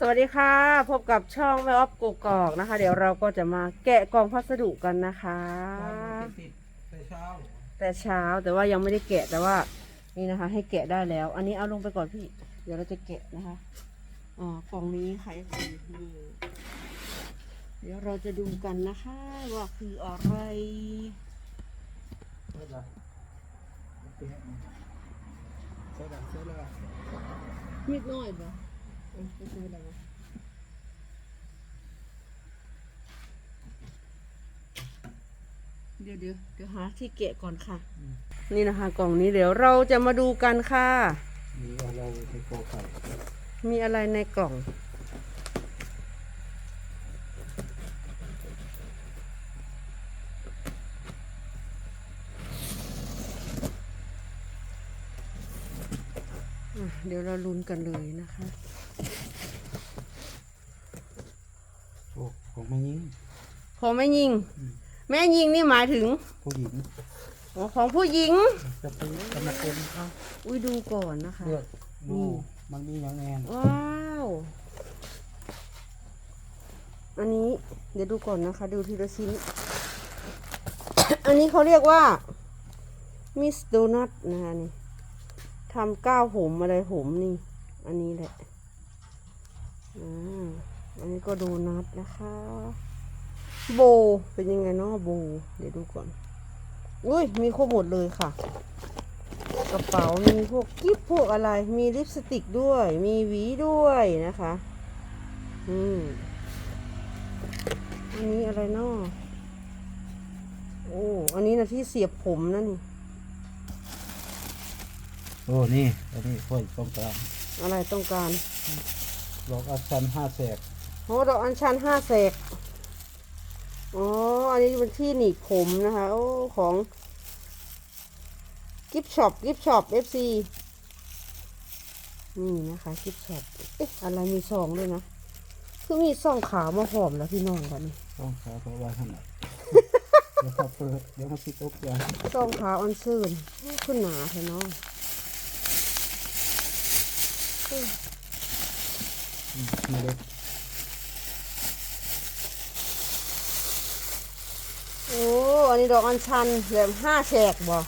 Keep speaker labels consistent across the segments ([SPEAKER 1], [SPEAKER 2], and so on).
[SPEAKER 1] สวัสดีค่ะ พบกับช่องแม่ออฟกกอกนะคะ เดี๋ยวเราก็จะมาแกะกล่องพัสดุกันนะคะ
[SPEAKER 2] ติดแต่เช้า
[SPEAKER 1] แต่เช้าแต่ว่ายังไม่ได้แกะแต่ว่านี่นะคะ ให้แกะได้แล้ว อันนี้เอาลงไปก่อนพี่ เดี๋ยวเราจะแกะนะคะอ๋อกล่องนี้ใค่ะนี่เดี๋ยวเราจะดูกันนะคะ ว่าคืออะไร
[SPEAKER 2] ใช่ละใช่ละใช่ละ
[SPEAKER 1] นิดหน่อยปะ ไม่ใช่แล้วเดี๋ยวเดี๋ยวเดี๋ยวหาที่แกะก่อนค่ะ นี่นะคะ กล่องนี้เดี๋ยวเราจะมาดูกันค่ะ
[SPEAKER 2] มีอะไรในโกไข่
[SPEAKER 1] มีอะไรในกล่อง เดี๋ยวเราลุ้นกันเลยนะคะ
[SPEAKER 2] โอ้ของแม่ยิง
[SPEAKER 1] พอแม่ยิง แม่ยิงนี่หมายถึง
[SPEAKER 2] ผู้หญิง
[SPEAKER 1] อ๋อของผู้หญิง
[SPEAKER 2] จะเป็นกรรมกรเขา
[SPEAKER 1] อุ้ยดูก่อนนะคะ
[SPEAKER 2] เลือก
[SPEAKER 1] นี่
[SPEAKER 2] ดูมันมีอย่างแอน
[SPEAKER 1] ว้าว อันนี้เดี๋ยวดูก่อนนะคะ ดูทีละชิ้น อันนี้เขาเรียกว่ามิสโดนัทนะคะนี่ทำก้าวผมอะไรผมนี่ อันนี้แหละอ่า อันนี้ก็โดนัทนะคะ โบเป็นยังไงเนาะโบ เดี๋ยวดูก่อน อุ้ยมีครบหมดเลยค่ะ กระเป๋ามีพวกกิ๊บพวกอะไร มีลิปสติกด้วย มีหวีด้วยนะคะ อืมอันนี้อะไรเนาะโอ้ อันนี้นะที่เสียบผมนะนี่
[SPEAKER 2] โอ้ นี่ อันนี้ค่อยต้องการ
[SPEAKER 1] อะไรต้องการ
[SPEAKER 2] หลอกอัดชันห้าแสก
[SPEAKER 1] โอ้ดอกอัญชันห้าแสกอ๋อ อันนี้เป็นที่หนีบผมนะคะ โอ้ ของกิฟช็อปกิฟช็อปเอฟซีนี่นะคะกิฟช็อปเอ๊ะ อะไรมีซองด้วยนะ คือมีซองขาวมาหอมแล้วพี่น้องกันนี่
[SPEAKER 2] ต้องขาเพราะว่าขนาดเดี๋ยวเขาเปิดเดี๋ยวมันสิตกใจ
[SPEAKER 1] ซองขาวอันซื่นขึ้นหนาเถอะเนาะ
[SPEAKER 2] อืมมาเลย
[SPEAKER 1] อ้อันนี้ดอกอัญชันแบบห้าแฉกบ่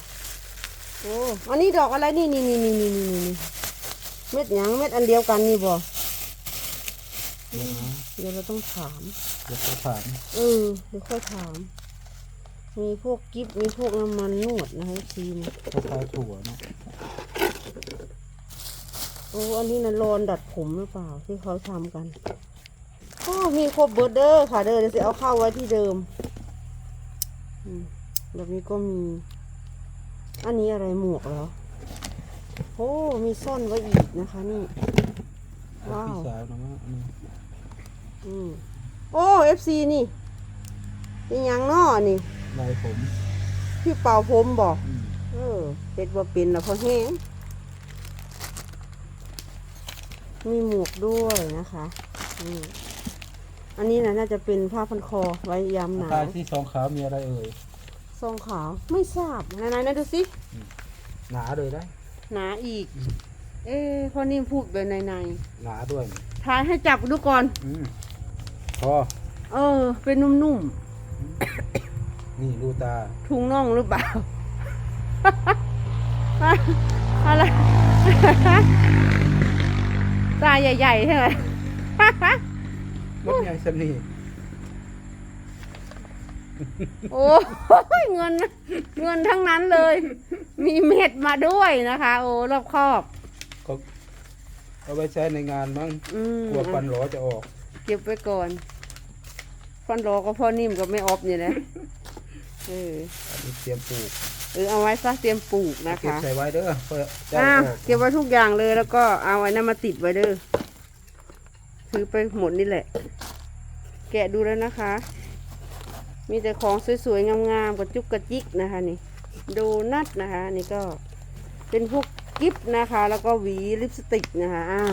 [SPEAKER 1] โอ้อันนี้ดอกอะไรนี่นี่นี่นี่นี่นี่นี่เม็ดหยังเม็ดอันเดียวกันนี่บ่
[SPEAKER 2] เดี๋ยวนะ
[SPEAKER 1] เดี๋ยวเราต้องถาม
[SPEAKER 2] เดี๋ยวเขาถาม
[SPEAKER 1] เออเดี๋ยวค่อยถาม มีพวกกิฟมีพวกน้ำมันนวดนะคะทีม
[SPEAKER 2] คล้ายๆถั่วเนาะ
[SPEAKER 1] โอ้อันนี้นะโลนดัดผมหรือเปล่าที่เขาทำกันโอ้มีครบเบิร์ดเดอร์ค่ะเด้อเดี๋ยวจะเอาเข้าไว้ที่เดิมอืม แบบนี้ก็มี อันนี้อะไรหมวกเหรอโอ้มีซ่อนไว้อีกนะคะ นี่ ว้าว
[SPEAKER 2] พี่สาวนะว่าอันนี้
[SPEAKER 1] อืมโอ้เอฟซีนี่เป็นหยังน้อนี่
[SPEAKER 2] ลายผม
[SPEAKER 1] พี่เป่าผมบอก
[SPEAKER 2] อืม
[SPEAKER 1] เออเห็ดว่าเป็นแล้วพอแห้งมีหมวกด้วยนะคะนี่ อันนี้นะน่าจะเป็นผ้าพันคอไว้ยามหนา
[SPEAKER 2] ตาวที่สองขาวมีอะไรเอ่ย
[SPEAKER 1] ซองขาวไม่ทราบไหนๆนะดูสิ
[SPEAKER 2] หนาเลยได้
[SPEAKER 1] หนาอีก เอ๊ะพ่อนิ่มพูดแบบใน
[SPEAKER 2] หนาด้วย
[SPEAKER 1] ๆทายให้จับดูก่อน
[SPEAKER 2] อืมพอ
[SPEAKER 1] เออ เป็นนุ่ม
[SPEAKER 2] นี่ดูตา
[SPEAKER 1] ๆทุงน่องหรือเปล่า อะไร ตาใหญ่ๆใช่ไหม
[SPEAKER 2] มดใหญ่สำนี
[SPEAKER 1] โอ้ยเงิน เงินทั้งนั้นเลย มีเม็ดมาด้วยนะคะ โอ้รอบครอบ
[SPEAKER 2] เขาเอาไปใช้ในงานมั้ง
[SPEAKER 1] อืม
[SPEAKER 2] กลัวฟันหลอจะออก
[SPEAKER 1] เก็บไว้ก่อนฟันรอก็พ่อนิ่มกับไม่ออฟเนี่ยนะเออ
[SPEAKER 2] อันนี้เตรียมปลูก
[SPEAKER 1] เออเอาไว้ซะเตรียมปลูกนะ
[SPEAKER 2] เก็บ
[SPEAKER 1] คะ
[SPEAKER 2] ใส่ไว้เด้อเพื่อจะ
[SPEAKER 1] อ้าว
[SPEAKER 2] ออก
[SPEAKER 1] เก็บไว้ทุกอย่างเลยแล้วก็เอาไอ้นั่นมาติดไว้เด้อ ถือไปหมดนี่แหละ แกะดูแล้วนะคะ มีแต่ของสวยๆ งามๆกระจุกกระจิกนะคะนี่โดนัทนะคะนี่ก็เป็นพวกกิฟต์นะคะ แล้วก็หวีลิปสติกนะคะอ้าว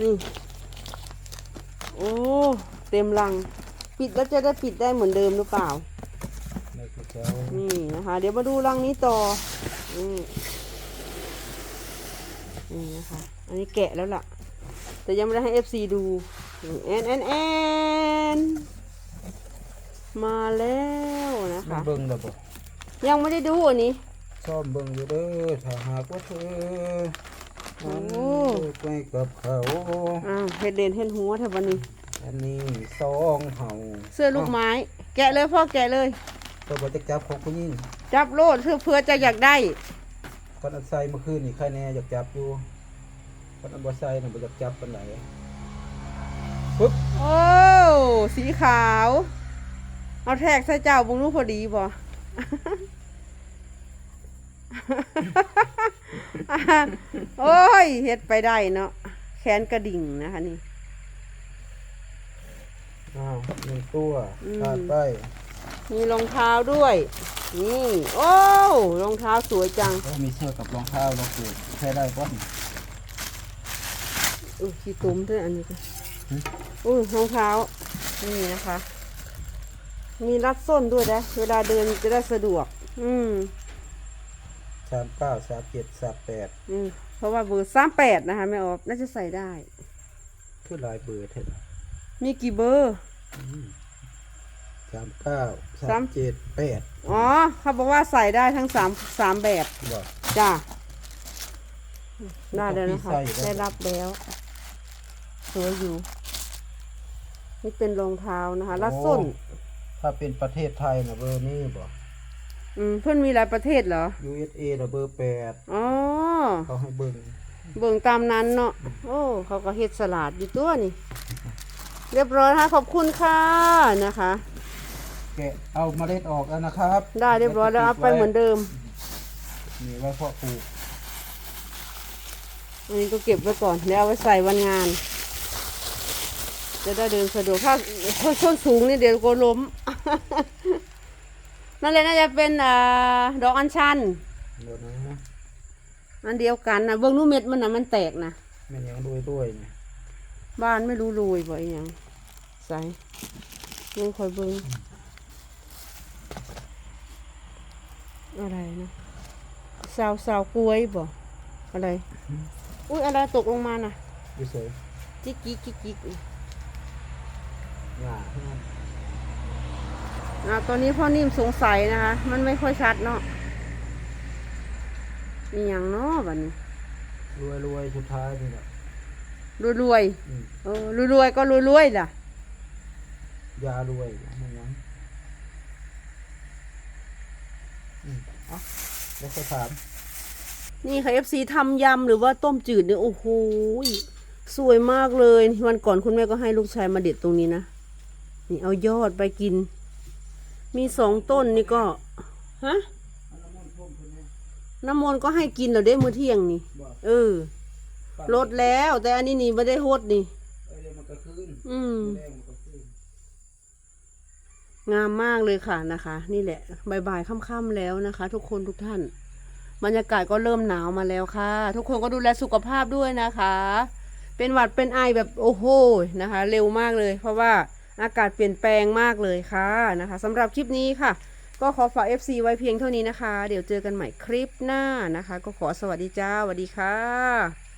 [SPEAKER 1] นี่โอ้เต็มลัง ปิดแล้วจะได้ปิดได้เหมือนเดิมหรือเปล่า
[SPEAKER 2] ในกระเจ้า
[SPEAKER 1] นี่นะคะ เดี๋ยวมาดูรังนี้ต่ออืม นี่นะคะ อันนี้แกะแล้วล่ะ แต่ยังไม่ได้ให้ FC ดูแอนแอนแอนมาแล้วนะ
[SPEAKER 2] มา
[SPEAKER 1] คะ
[SPEAKER 2] เบิ่งแล้วบ่
[SPEAKER 1] ยังไม่ได้ดูอันนี้
[SPEAKER 2] ซ่อมเบิ่งอยู่เด้อถ้าหากว่าเธอมัน
[SPEAKER 1] โอ้
[SPEAKER 2] ไปกับเขา
[SPEAKER 1] อ้าวเฮ็ดเด่นเฮ็ดหัวเถอะวันนี้
[SPEAKER 2] อันนี้สองเห่า
[SPEAKER 1] เสื้อลูกไม้ แกะเลยพ่อแกะเลย
[SPEAKER 2] ตัวบ่จะจับของผู้หญิง
[SPEAKER 1] จับโลดเพื่อเพื่อจะอยากได้
[SPEAKER 2] ก่อนอันใส่เมื่อคืนนี่ใครแน่อยากจับอยู่ก่อนอันบ่ใส่น่ะบ่อยากจับปานใดปึ๊บ
[SPEAKER 1] โอ้สีขาว เอาแทกใส่เจ้าบงรู้พอดีบ่โอ้ยเฮ็ดไปได้เนาะแขนกระดิ่งนะคะนี่
[SPEAKER 2] อ้าวหนึ่งตัว
[SPEAKER 1] อืม
[SPEAKER 2] ขาดไป
[SPEAKER 1] มีรองเท้าด้วย นี่โอ้รองเท้าสวยจัง
[SPEAKER 2] แล้วมีเสื้อกับรองเท้าเราเกิดใช้ได้ป่ะ
[SPEAKER 1] อุ้ยขี้ตุ้มด้วยอันนี้ก็
[SPEAKER 2] หึ
[SPEAKER 1] อุ้ยรองเท้านี่นะคะ มีรัดส้นด้วยนะเวลาเดินจะได้สะดวก อืม
[SPEAKER 2] สามเก้าสามเจ็ดสามแปด
[SPEAKER 1] อืมเพราะว่าเบอร์สามแปดนะคะแม่ออฟน่าจะใส่ได้
[SPEAKER 2] คือลายเบอร์เท่า
[SPEAKER 1] มีกี่เบอร์
[SPEAKER 2] สามเก้า
[SPEAKER 1] สา
[SPEAKER 2] สามมเจ็ดแปด
[SPEAKER 1] อ๋อเขาบอกว่าใส่ได้ทั้งสามสามแบบ
[SPEAKER 2] บอก
[SPEAKER 1] จ้าได้แล้วนะคะ
[SPEAKER 2] มีไส้อยู่ด้วย
[SPEAKER 1] ได้รับแล้วสวยอยู่ นี่เป็นรองเท้านะคะรัดส้น
[SPEAKER 2] ถ้าเป็นประเทศไทยนะเบอร์นี้บอก
[SPEAKER 1] อืมเพื่อนมีหลายประเทศเหรอ
[SPEAKER 2] USA นะเบอร์แปด
[SPEAKER 1] อ๋อ
[SPEAKER 2] เขาให้เบิ่ง
[SPEAKER 1] เบิ่งตามนั้นเนาะโอ้เขาก็เฮ็ดสลัดอยู่ตัวนี่ เรียบร้อยนะคะขอบคุณค่ะนะคะ
[SPEAKER 2] แกะเอาเมล็ดออกแล้วนะครับ
[SPEAKER 1] ได้เรียบร้อยแล้วเอาไปเหมือนเดิม
[SPEAKER 2] มีไว้เพาะปลูก
[SPEAKER 1] อันนี้ก็เก็บไว้ก่อนแล้วเอาไว้ใส่วันงาน จะได้เดินสะดวกถ้าถ้าส้นสูงนี่เดี๋ยวก็ล้ม นั่นเลยน่าจะเป็นอ่าดอกอัญชัน
[SPEAKER 2] เดี๋ยวนะ
[SPEAKER 1] อันเดียวกันนะเบิ้งนู้เม็ดมันนะมันแตกนะ
[SPEAKER 2] แมันยังด้วยด้วยๆเนี่ย
[SPEAKER 1] บ้านไม่รู้โรยบ่อยยังใส่ยังคอยเบิ้ง อะไรนะสาวสาวกล้วยบ่อะไร อุ้ยอะไรตกลงมาน่ะ
[SPEAKER 2] ดูสวย
[SPEAKER 1] จิกจิกจิกจิก
[SPEAKER 2] หน้า
[SPEAKER 1] อ่าตอนนี้พ่อนิ่มสงสัยนะคะ มันไม่ค่อยชัดเนาะมีอย่างเนาะบัดนี้
[SPEAKER 2] รวยรวยๆสุดท้ายนี่แหละ
[SPEAKER 1] รวยรวย
[SPEAKER 2] อืม
[SPEAKER 1] ๆเออรวยรวยๆก็รวยรวยๆล่ะ
[SPEAKER 2] ยารวยมัน ยังอืมเอะแล้วก็ถาม
[SPEAKER 1] นี่ค่ะ FC ทำยำหรือว่าต้มจืดเนี่ยโอ้โหสวยมากเลย วันก่อนคุณแม่ก็ให้ลูกชายมาเด็ดตรงนี้นะ นี่เอายอดไปกิน มีสองต้นนี่ก็ ฮะ น้ำมนต์ก็ให้กินแล้วเด้มื้อเที่ยงนี่
[SPEAKER 2] บอก
[SPEAKER 1] เออลดแล้ว แต่อันนี้นี่ไม่ได้โฮดนี่
[SPEAKER 2] เอ้ยเดี๋ยวมั
[SPEAKER 1] งามมากเลยค่ะนะคะ นี่แหละบ่ายๆค่ำๆแล้วนะคะ ทุกคนทุกท่านบรรยากาศก็เริ่มหนาวมาแล้วค่ะ ทุกคนก็ดูแลสุขภาพด้วยนะคะ เป็นหวัดเป็นไอแบบโอ้โหนะคะ เร็วมากเลย เพราะว่าอากาศเปลี่ยนแปลงมากเลยค่ะนะคะสำหรับคลิปนี้ค่ะ ก็ขอฝาก FC ไว้เพียงเท่านี้นะคะ เดี๋ยวเจอกันใหม่คลิปหน้านะคะ ก็ขอสวัสดีจ้าสวัสดีค่ะ